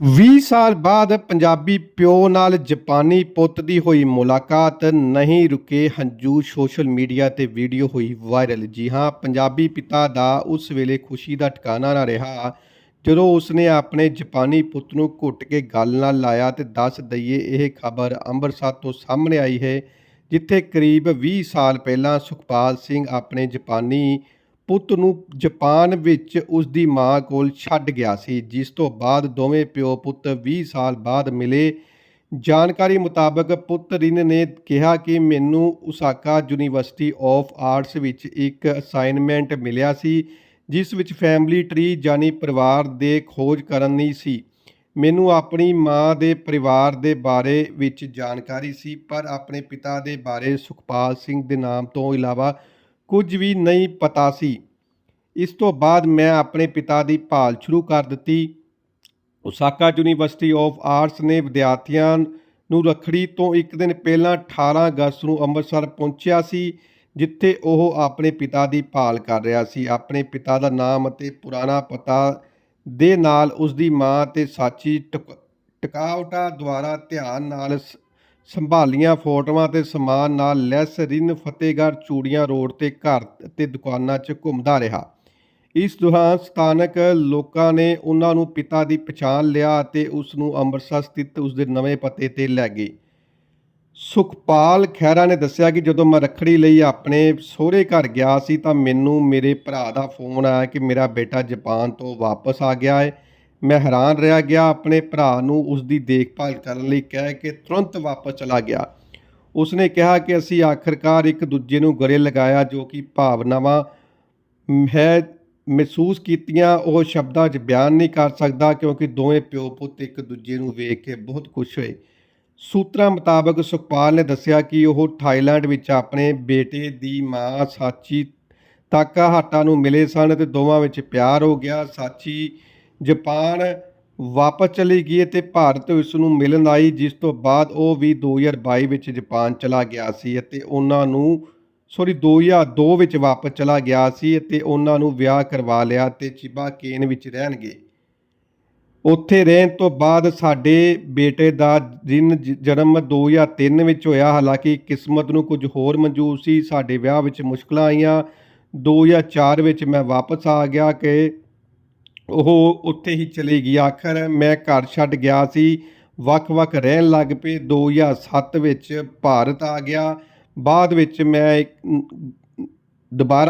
20 ਸਾਲ ਬਾਅਦ ਪੰਜਾਬੀ ਪਿਓ ਨਾਲ ਜਾਪਾਨੀ ਪੁੱਤ ਦੀ ਹੋਈ ਮੁਲਾਕਾਤ ਨਹੀਂ ਰੁਕੇ ਹੰਝੂ, ਸੋਸ਼ਲ ਮੀਡੀਆ ਤੇ ਵੀਡੀਓ ਹੋਈ ਵਾਇਰਲ। ਜੀ ਹਾਂ, ਪੰਜਾਬੀ ਪਿਤਾ ਦਾ ਉਸ ਵੇਲੇ ਖੁਸ਼ੀ ਦਾ ਟਿਕਾਣਾ ਨਾ ਰਿਹਾ। ਜਦੋਂ ਉਸਨੇ ਆਪਣੇ ਜਾਪਾਨੀ ਪੁੱਤ ਨੂੰ ਘੁੱਟ ਕੇ ਗੱਲ ਨਾਲ ਲਾਇਆ ਤੇ ਦੱਸ ਦਈਏ, ਇਹ ਖਬਰ ਅੰਮ੍ਰਿਤਸਰ ਤੋਂ ਸਾਹਮਣੇ ਆਈ ਹੈ, ਜਿੱਥੇ ਕਰੀਬ 20 ਸਾਲ ਪਹਿਲਾਂ ਸੁਖਪਾਲ ਸਿੰਘ ਆਪਣੇ ਜਾਪਾਨੀ ਪੁੱਤ ਨੂੰ ਜਾਪਾਨ ਵਿੱਚ ਉਸ ਦੀ ਮਾਂ ਕੋਲ ਛੱਡ ਗਿਆ ਸੀ, ਜਿਸ ਤੋਂ ਬਾਅਦ ਦੋਵੇਂ ਪਿਓ ਪੁੱਤ 20 ਸਾਲ ਬਾਅਦ ਮਿਲੇ। ਜਾਣਕਾਰੀ ਮੁਤਾਬਕ ਪੁੱਤ ਰਿਨ ਨੇ ਕਿਹਾ ਕਿ ਮੈਨੂੰ ਉਸਾਕਾ ਯੂਨੀਵਰਸਿਟੀ ਆਫ ਆਰਟਸ ਵਿੱਚ ਇੱਕ ਅਸਾਈਨਮੈਂਟ ਮਿਲਿਆ ਸੀ, ਜਿਸ ਵਿੱਚ ਫੈਮਿਲੀ ਟਰੀ ਜਾਨੀ ਪਰਿਵਾਰ ਦੇ ਖੋਜ ਕਰਨੀ ਸੀ। ਮੈਨੂੰ ਆਪਣੀ ਮਾਂ ਦੇ ਪਰਿਵਾਰ ਦੇ ਬਾਰੇ ਵਿੱਚ ਜਾਣਕਾਰੀ ਸੀ, ਪਰ ਆਪਣੇ ਪਿਤਾ ਦੇ ਬਾਰੇ ਸੁਖਪਾਲ ਸਿੰਘ ਦੇ ਨਾਮ ਤੋਂ ਇਲਾਵਾ ਕੁਝ ਵੀ ਨਹੀਂ ਪਤਾ ਸੀ। ਇਸ ਤੋਂ ਬਾਅਦ ਮੈਂ ਆਪਣੇ ਪਿਤਾ ਦੀ ਭਾਲ ਸ਼ੁਰੂ ਕਰ ਦਿੱਤੀ। ਉਸਾਕਾ ਯੂਨੀਵਰਸਿਟੀ ਆਫ ਆਰਟਸ ਨੇ ਵਿਦਿਆਰਥੀਆਂ ਨੂੰ ਰੱਖੜੀ ਤੋਂ ਇੱਕ ਦਿਨ ਪਹਿਲਾਂ 18 ਅਗਸਤ ਨੂੰ ਅੰਮ੍ਰਿਤਸਰ ਪਹੁੰਚਿਆ ਸੀ, ਜਿੱਥੇ ਉਹ ਆਪਣੇ ਪਿਤਾ ਦੀ ਭਾਲ ਕਰ ਰਿਹਾ ਸੀ। ਆਪਣੇ ਪਿਤਾ ਦਾ ਨਾਮ ਅਤੇ ਪੁਰਾਣਾ ਪਤਾ ਦੇ ਨਾਲ ਉਸ ਦੀ ਮਾਂ ਤੇ ਸਾਚੀ ਟਕ- ਟਿਕਾਉਟਾ ਦੁਆਰਾ ਧਿਆਨ ਨਾਲ ਸ- ਸੰਭਾਲੀਆਂ ਫੋਟੋਆਂ ਤੇ ਸਮਾਨ ਨਾਲ ਲੈਸ ਰਿਨ ਫਤਿਹਗੜ੍ਹ ਚੂੜੀਆਂ ਰੋਡ ਤੇ ਘਰ ਤੇ ਦੁਕਾਨਾਂ 'ਚ ਘੁੰਮਦਾ ਰਿਹਾ। ਇਸ ਦੌਰਾਨ ਸਥਾਨਕ ਲੋਕਾਂ ਨੇ ਉਹਨਾਂ ਨੂੰ ਪਿਤਾ ਦੀ ਪਛਾਣ ਲਿਆ ਅਤੇ ਉਸ ਨੂੰ ਅੰਮ੍ਰਿਤਸਰ ਸਥਿਤ ਉਸ ਦੇ ਨਵੇਂ ਪਤੇ ਤੇ ਲੈ ਗਏ। ਸੁਖਪਾਲ ਖਹਿਰਾ ਨੇ ਦੱਸਿਆ ਕਿ ਜਦੋਂ ਮੈਂ ਰੱਖੜੀ ਲਈ ਆਪਣੇ ਸਹੁਰੇ ਘਰ ਗਿਆ ਸੀ ਤਾਂ ਮੈਨੂੰ ਮੇਰੇ ਭਰਾ ਦਾ ਫੋਨ ਆਇਆ ਕਿ ਮੇਰਾ ਬੇਟਾ ਜਾਪਾਨ ਤੋਂ ਵਾਪਸ ਆ ਗਿਆ ਹੈ। ਮੈਂ ਹੈਰਾਨ ਰਹਿ ਗਿਆ, ਆਪਣੇ ਭਰਾ ਨੂੰ ਉਸ ਦੀ ਦੇਖਭਾਲ ਕਰਨ ਲਈ ਕਹਿ ਕੇ ਤੁਰੰਤ ਵਾਪਸ ਚਲਾ ਗਿਆ। ਉਸਨੇ ਕਿਹਾ ਕਿ ਅਸੀਂ ਆਖਰਕਾਰ ਇੱਕ ਦੂਜੇ ਨੂੰ ਗਲੇ ਲਗਾਇਆ ਜੋ ਕਿ ਭਾਵਨਾਵਾਂ ਹੈ ਮਹਿਸੂਸ ਕੀਤੀਆਂ, ਉਹ ਸ਼ਬਦਾਂ 'ਚ ਬਿਆਨ ਨਹੀਂ ਕਰ ਸਕਦਾ ਕਿਉਂਕਿ ਦੋਵੇਂ ਪਿਓ ਪੁੱਤ ਇੱਕ ਦੂਜੇ ਨੂੰ ਵੇਖ ਕੇ ਬਹੁਤ ਖੁਸ਼ ਹੋਏ। ਸੂਤਰਾਂ ਮੁਤਾਬਕ ਸੁਖਪਾਲ ਨੇ ਦੱਸਿਆ ਕਿ ਉਹ ਥਾਈਲੈਂਡ ਵਿੱਚ ਆਪਣੇ ਬੇਟੇ ਦੀ ਮਾਂ ਸਾਚੀ ਤਾਕਾਹਾਟਾ ਨੂੰ ਮਿਲੇ ਸਨ ਤੇ ਦੋਵਾਂ ਵਿੱਚ ਪਿਆਰ ਹੋ ਗਿਆ। ਸਾਚੀ ਜਾਪਾਨ ਵਾਪਸ ਚਲੀ ਗਈ ਤੇ ਭਾਰਤ ਉਸ ਨੂੰ ਮਿਲਣ ਆਈ, ਜਿਸ ਤੋਂ ਬਾਅਦ ਉਹ ਵੀ 2022 ਵਿੱਚ ਜਾਪਾਨ ਚਲਾ ਗਿਆ ਸੀ ਅਤੇ ਉਹਨਾਂ ਨੂੰ ਸੌਰੀ 2002 ਵਿੱਚ ਵਾਪਸ ਚਲਾ ਗਿਆ ਸੀ ਅਤੇ ਉਹਨਾਂ ਨੂੰ ਵਿਆਹ ਕਰਵਾ ਲਿਆ ਤੇ ਚਿਬਾ ਕੇਨ ਵਿੱਚ ਰਹਿਣਗੇ। ਉੱਥੇ ਰਹਿਣ ਤੋਂ ਬਾਅਦ ਸਾਡੇ ਬੇਟੇ ਦਾ ਦਿਨ ਜ- ਜਨਮ 2003 ਵਿੱਚ ਹੋਇਆ। ਹਾਲਾਂਕਿ ਕਿਸਮਤ ਨੂੰ ਕੁਝ ਹੋਰ ਮਨਜ਼ੂਰ ਸੀ। ਸਾਡੇ ਵਿਆਹ ਵਿੱਚ ਮੁਸ਼ਕਲਾਂ ਆਈਆਂ। 2004 ਵਿੱਚ ਮੈਂ ਵਾਪਸ ਆ ਗਿਆ ਕਿ ਉਹ ਉੱਥੇ ਹੀ ਚਲੀ ਗਈ। ਆਖਰ ਮੈਂ ਘਰ ਛੱਡ ਗਿਆ ਸੀ। ਵੱਖ-ਵੱਖ ਰਹਿਣ ਲੱਗ ਪਏ। 2007 ਵਿੱਚ ਭਾਰਤ ਆ ਗਿਆ। ਬਾਅਦ ਵਿੱਚ ਮੈਂ ਦੁਬਾਰਾ